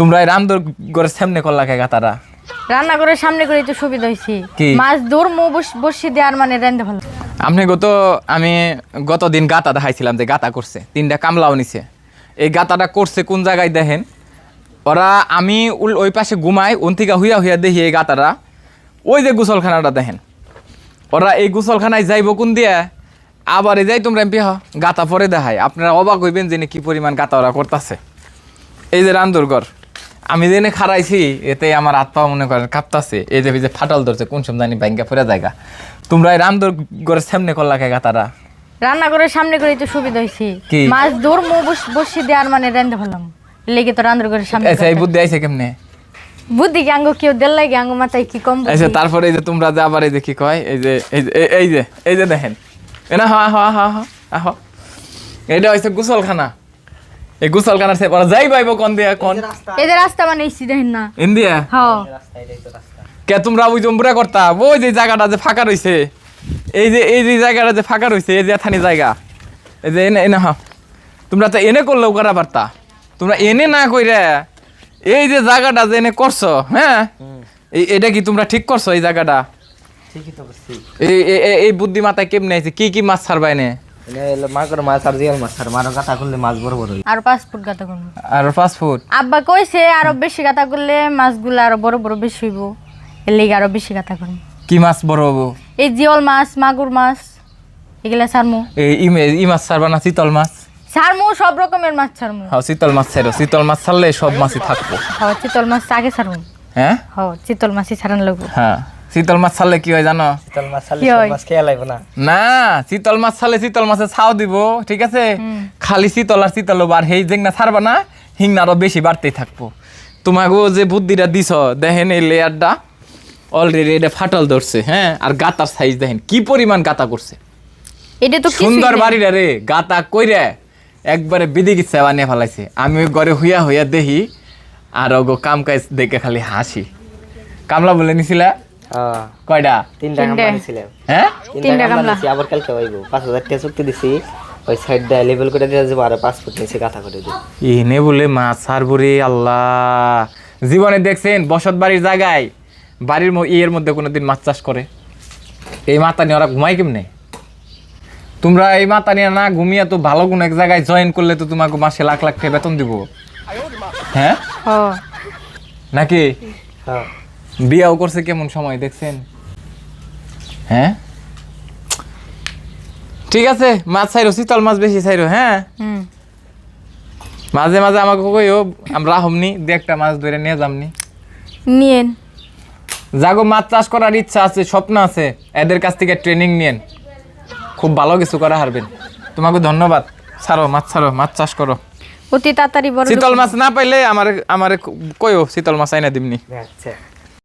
তোমরা এই রামদর ঘরের সামনে করলা কে গাতারা রান্নাঘরের সামনে করে তো সুবিধা হয়েছে? মাছ দৌড় মো বসে দেওয়ার মানে রান্ধতে ভালো। আপনি গত আমি গত দিন গাতা দেখাইছিলাম যে গাতা করছে তিনটা কামলাও নিছে। এই গাতাটা করছে কোন জায়গায় দেখেন? ওরা আমি উল- ওই পাশে ঘুমাই অন্তিকা হুইয়া হুইয়া দেখি এই গাতারা ওই যে গোসলখানাটা দেখেন। ওরা এই গোসলখানায় যাইব কোন দিয়ে? আবার যাই তোমরা এমপি হ গাতা পরে দেখায়। আপনারা অবাক হইবেন যে কি পরিমাণ গাতা ওরা করতেছে। এই যে রান্দুরগড় আমি জেনে খারাইছি এতে আমার হাত পা মনে করেন কাঁপতাছে। এই যে ফাটল ধরছে কোন সময় জানি ব্যাংকে পড়ে জায়গা তোমরা এই রামদুরগড়ের সামনে করলা কে গাতারা রান্নাঘরের সামনে করে তো সুবিধা হয়েছে? মাছ দৌড় মো বসে দেওয়ার মানে রান্ধতে ভালো লেগে তো রান্নাঘরের সামনে আচ্ছা এই বুদ্ধি আইছে কেমনে? বুদ্ধি কি আঙ্গ কেউ দেল লাগে আঙ্গ মাথায় কি কম? আচ্ছা তারপরে এই যে তোমরা যে আবার এই যে কি কয় এই যে এই যে এই- যে এই যে দেখেন। এ না হা হা হা হা। এটা হইছে গোসলখানা। এই গোসলখানার সে ওরা যাই পাইব কোন দিয়া কোন? এদের রাস্তা। মানে ইসি দেখেন না? ইন্ডিয়া হ্যাঁ কে তোমরা ওই জম্বুরা করতা? ওই যে জায়গাটা যে ফাঁকা রইছে। এই যে এই যে জায়গাটা যে ফাঁকা রইছে এই যে থানি জায়গা। এই যে এনে এনে হা। তোমরা তো এনে করলেও করা পারতা। তোমরা এনে না কইরা এই যে জায়গাটা যে এনে করছ হ্যাঁ? এই এটা কি তোমরা ঠিক করছ এই জায়গাটা? ঠিকই তো এই এই- এই- এই বুদ্ধি মাথায় কেমনে আছে কি কি মাছ ছাড়বা এনে? এনে হলো মাকড় মাছ করলে বড় বড় হয় আর গাতা করব। আর ফাস্ট ফুড আব্বা কইছে আরও বেশি গাতা করলে মাছগুলো আরও বড় বড় বেশি হইব। এর লেগে আরও বেশি গাতা করব কি মাছ বড় হব এই জিওল মাছ মাগুর মাছ এগুলা ছাড়মু। এই ই- মাছ ছাড়বা না চিতল মাছ? ছাড়মু সব রকমের মাছ ছাড়মু। হ্যাঁ চিতল মাছ ছাড়ো। চিতল মাছ ছাড়লে সব মাছই থাকব। হ চিতল মাছ আগে ছাড়মু। হ্যাঁ? হ চিতল মাছই ছাড়ান লাগবো। হ্যাঁ। শীতল মাছ ছাড়লে কি হয় জানো? শীতল মাছ সব মাছ খেয়ে লাইব না। না শীতল মাছ ছাড়লে শীতল মাছে ছাও দিব ঠিক আছে? খালি শীতল আর শীতল আর হেই জেংনা ছাড়বা না হিংনা আরও বেশি বাড়তেই থাকব। তোমাকেও যে বুদ্ধিটা দিছ দেখেন এই লেয়ারটা অলরেডি এটা ফাটল ধরছে হ্যাঁ? আর গাতার সাইজ দেখেন কি পরিমাণ গাতা করছে। এটা তো সুন্দর না। বাড়িটা রে গাতা কইরে একবারে বিধি কিচ্ছা বানিয়ে ফেলাইছে। আমি ওই ঘরে হুইয়া হুইয়া দেখি আর ওগো কাম কাজ দেখে খালি হাসি। কামলা বলে নিছিলা কয়টা? তিনটা। কামলা দিছিলাম হ্যাঁ? তিনটা কামলা। দিছি আবার কালকে পাঁচ হাজার টাকা চুক্তি দিছি ওই সাইডটা লেভেল করে দিয়ে যাব আর ফুট নিচে করে দিই এনে বলে মাছ ছাড়বরে আল্লাহ। জীবনে দেখছেন বসত বাড়ির জায়গায় বাড়ির ইয়ের মধ্যে কোনোদিন মাছ চাষ করে? এই মাথা নিয়ে ওরা ঘুমায় কেমনে? তোমরা এই মাথা নিয়ে না ঘুমিয়ে তো ভালো কোনো এক জায়গায় জয়েন করলে তো তোমাকে মাসে লাখ লাখ টাকা বেতন দিব। হ্যাঁ? নাকি? হ্যাঁ। বিয়াও করছে কেমন সময় দেখছেন? হ্যাঁ? ঠিক আছে মাছ চাইরো শীতল মাছ বেশি চাইরো হ্যাঁ? মাঝে মাঝে আমাকে কইও আমরা হমনি দু একটা মাছ ধরে নিয়ে যামনি। নিয়েন। যাগো মাছ চাষ করার ইচ্ছা আছে স্বপ্ন আছে এদের কাছ থেকে ট্রেনিং নিয়েন। খুব ভালো কিছু করা হারবেন। তোমাকে ধন্যবাদ। ছাড়ো মাছ ছাড়ো মাছ চাষ করো। অতি তাড়াতাড়ি বড় শীতল মাছ না পাইলে আমার আমার কইও শীতল মাছ আইনা দিমনি। আচ্ছা।